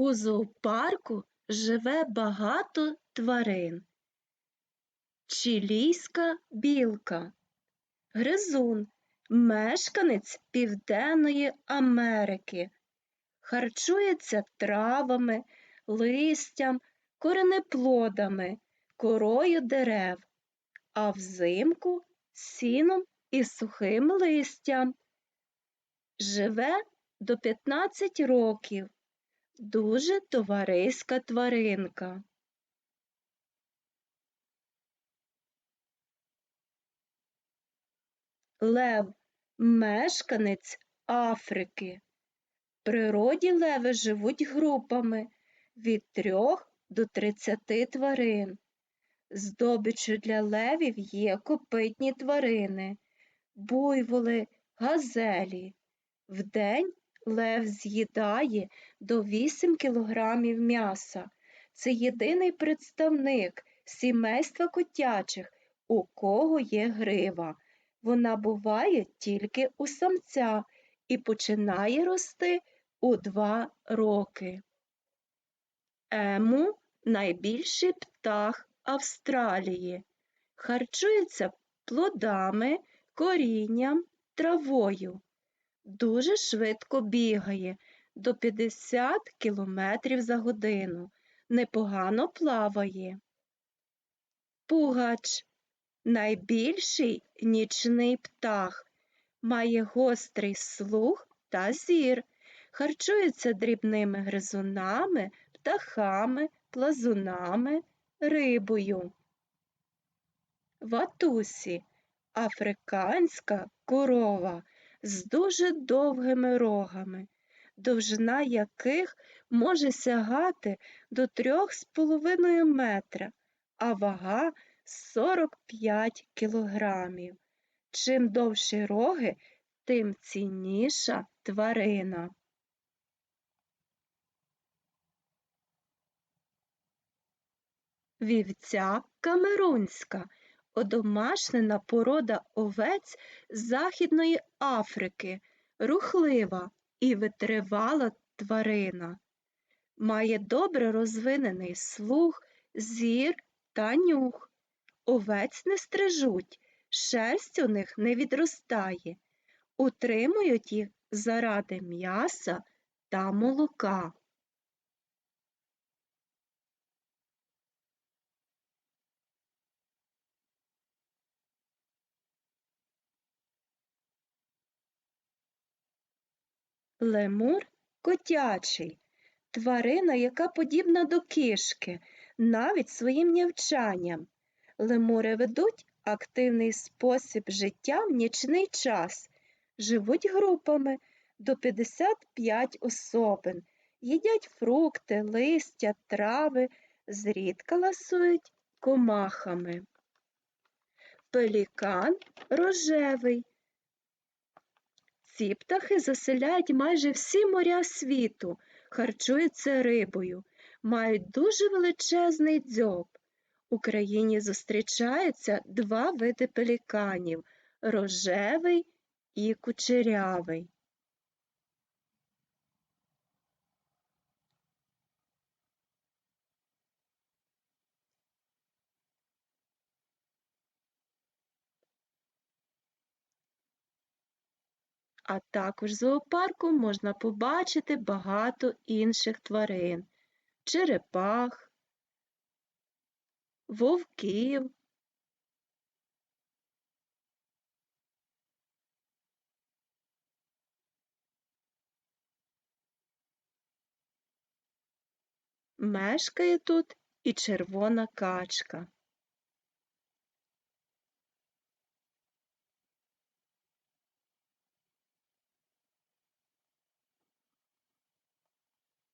У зоопарку живе багато тварин. Чилійська білка, гризун, мешканець Південної Америки, харчується травами, листям, коренеплодами, корою дерев, а взимку сіном і сухим листям. Живе до 15 років. Дуже товариська тваринка. Лев мешканець Африки. В природі леви живуть групами від трьох до тридцяти тварин. Здобиччю для левів є копитні тварини, буйволи, газелі. Вдень лев з'їдає до 8 кілограмів м'яса. Це єдиний представник сімейства котячих, у кого є грива. Вона буває тільки у самця і починає рости у 2 роки. Ему найбільший птах Австралії. Харчується плодами, корінням, травою. Дуже швидко бігає до 50 км за годину. Непогано плаває. Пугач найбільший нічний птах, має гострий слух та зір, харчується дрібними гризунами, птахами, плазунами, рибою. Ватусі африканська корова з дуже довгими рогами, довжина яких може сягати до 3,5 метра, а вага 45 кілограмів. Чим довші роги, тим цінніша тварина. Вівця камерунська одомашнена порода овець Західної Африки, рухлива і витривала тварина. Має добре розвинений слух, зір та нюх. Овець не стрижуть, шерсть у них не відростає, утримують їх заради м'яса та молока. Лемур котячий, тварина, яка подібна до кішки, навіть своїм нявчанням. Лемури ведуть активний спосіб життя в нічний час, живуть групами до 55 особин, їдять фрукти, листя, трави, зрідка ласують комахами. Пелікан рожевий. Ці птахи заселяють майже всі моря світу, харчуються рибою, мають дуже величезний дзьоб. У країні зустрічаються два види пеліканів рожевий і кучерявий. А також зоопарку можна побачити багато інших тварин черепах, вовків. Мешкає тут і червона качка.